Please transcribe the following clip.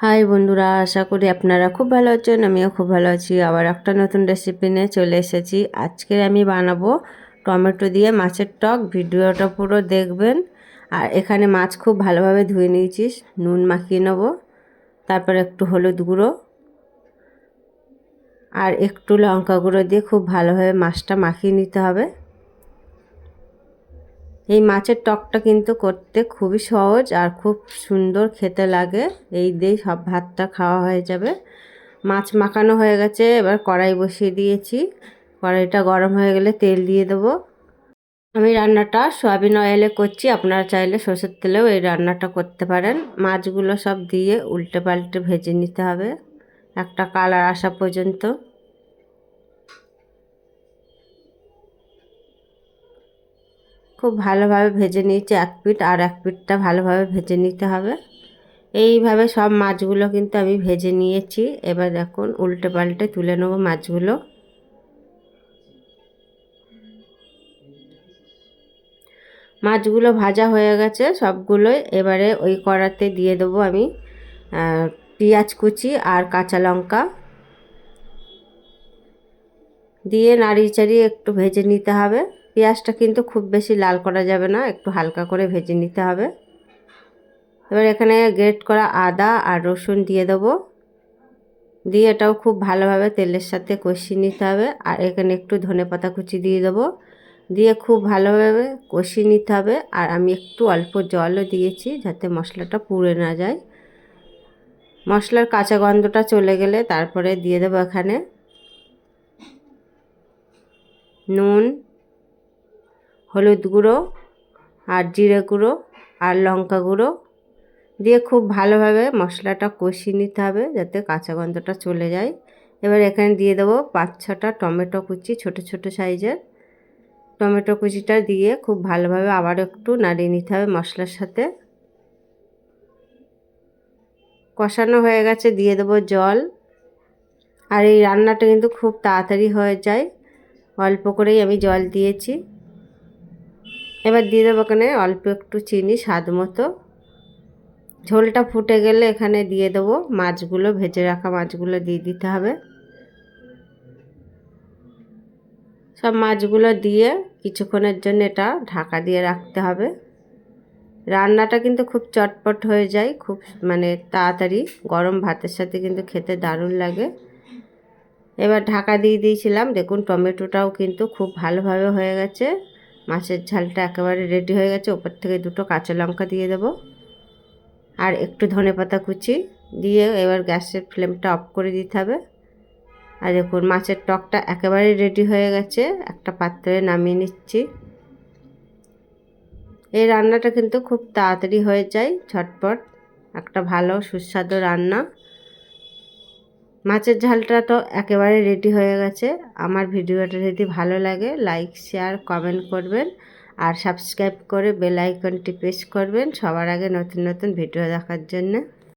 High বন্ধুরা, আশা করি আপনারা খুব ভালো আছেন, আমিও খুব ভালো আছি। আবার একটা নতুন রেসিপি নিয়ে চলে এসেছি। আজকে আমি বানাবো টমেটো দিয়ে মাছের টক। ভিডিওটা পুরো দেখবেন। আর এখানে মাছ খুব ভালোভাবে ধুয়ে নিয়েছিস নুন মাখিয়ে নেব। তারপর একটু হলুদ গুঁড়ো। আর একটু লঙ্কা গুঁড়ো দিয়ে খুব ভালোভাবে মাছটা মাখিয়ে নিতে হবে। এই মাছের টকটা কিন্তু করতে খুবই সহজ আর খুব সুন্দর খেতে লাগে। এই দিয়েই সব ভাতটা খাওয়া হয়ে যাবে। মাছ মাখানো হয়ে গেছে, এবার কড়াই বসিয়ে দিয়েছি। কড়াইটা গরম হয়ে গেলে তেল দিয়ে দেবো। আমি রান্নাটা সয়াবিন অয়েলে করছি, আপনারা চাইলে সর্ষের তেলেও এই রান্নাটা করতে পারেন। মাছগুলো সব দিয়ে উল্টে পাল্টে ভেজে নিতে হবে। একটা কালার আসা পর্যন্ত। খুব ভালোভাবে ভেজে নিয়েছি, এক পিঠ আর এক পিঠটা ভালোভাবে ভেজে নিতে হবে। এইভাবে সব মাছগুলো কিন্তু আমি ভেজে নিয়েছি। এবার এখন উল্টে পাল্টে তুলে নেব মাছগুলো। মাছগুলো ভাজা হয়ে গেছে সবগুলোই। এবারে ওই কড়াতে দিয়ে দেবো আমি পেঁয়াজ কুচি আর কাঁচা লঙ্কা। দিয়ে নাড়িয়ে চাড়িয়ে একটু ভেজে নিতে হবে। পেঁয়াজটা কিন্তু খুব বেশি লাল করা যাবে না, একটু হালকা করে ভেজে নিতে হবে। এবার এখানে গ্রেট করা আদা আর রসুন দিয়ে দেবো। দিয়ে এটাও খুব ভালোভাবে তেলের সাথে কষিয়ে নিতে হবে। আর এখানে একটু ধনে পাতা কুচি দিয়ে দেবো। দিয়ে খুব ভালোভাবে কষিয়ে নিতে হবে। আর আমি একটু অল্প জলও দিয়েছি যাতে মশলাটা পুড়ে না যায়। মশলার কাঁচা গন্ধটা চলে গেলে তারপরে দিয়ে দেবো এখানে নুন হলুদ গুঁড়ো আর জিরে গুঁড়ো আর লঙ্কা গুঁড়ো দিয়ে খুব ভালোভাবে মশলাটা কষিয়ে নিতে হবে যাতে কাঁচা গন্ধটা চলে যায়। এবার এখানে দিয়ে দেবো পাঁচ ছটা টমেটো কুচি ছোট ছোট সাইজের। টমেটো কুচিটা দিয়ে খুব ভালোভাবে আবার একটু নাড়িয়ে নিতে হবে মশলার সাথে। কষানো হয়ে গেছে, দিয়ে দেবো জল। আর এই রান্নাটা কিন্তু খুব তাড়াতাড়ি হয়ে যায়। অল্প করেই আমি জল দিয়েছি। এবার দিয়ে দেবো এখানে অল্প একটু চিনি স্বাদ মতো। ঝোলটা ফুটে গেলে এখানে দিয়ে দেবো মাছগুলো, ভেজে রাখা মাছগুলো দিয়ে দিতে হবে। সব মাছগুলো দিয়ে কিছুক্ষণের জন্য এটা ঢাকা দিয়ে রাখতে হবে। রান্নাটা কিন্তু খুব চটপট হয়ে যায়, খুব মানে তাড়াতাড়ি। গরম ভাতের সাথে কিন্তু খেতে দারুণ লাগে। এবার ঢাকা দিয়ে দিয়েছিলাম। দেখুন টমেটোটাও কিন্তু খুব ভালোভাবে হয়ে গেছে। মাছের ঝালটা একেবারে রেডি হয়ে গেছে। ওপর থেকে দুটো কাঁচা লঙ্কা দিয়ে দেবো। আর একটু ধনে পাতা কুচি দিয়ে এবার গ্যাসের ফ্লেমটা অফ করে দিতে হবে। আর দেখুন, মাছের টকটা একেবারে রেডি হয়ে গেছে। একটা পাত্রে নামিয়ে নিচ্ছি। এই রান্নাটা কিন্তু খুব তাড়াতাড়ি হয়ে যায়, ঝটপট। একটা ভালো সুস্বাদু রান্না। মাছের ঝালটা তো একেবারে রেডি হয়ে গেছে। আমার ভিডিওটা যদি ভালো লাগে লাইক শেয়ার কমেন্ট করবেন। আর সাবস্ক্রাইব করে বেল আইকনটি প্রেস করবেন। সবার আগে নতুন নতুন ভিডিও দেখার জন্য।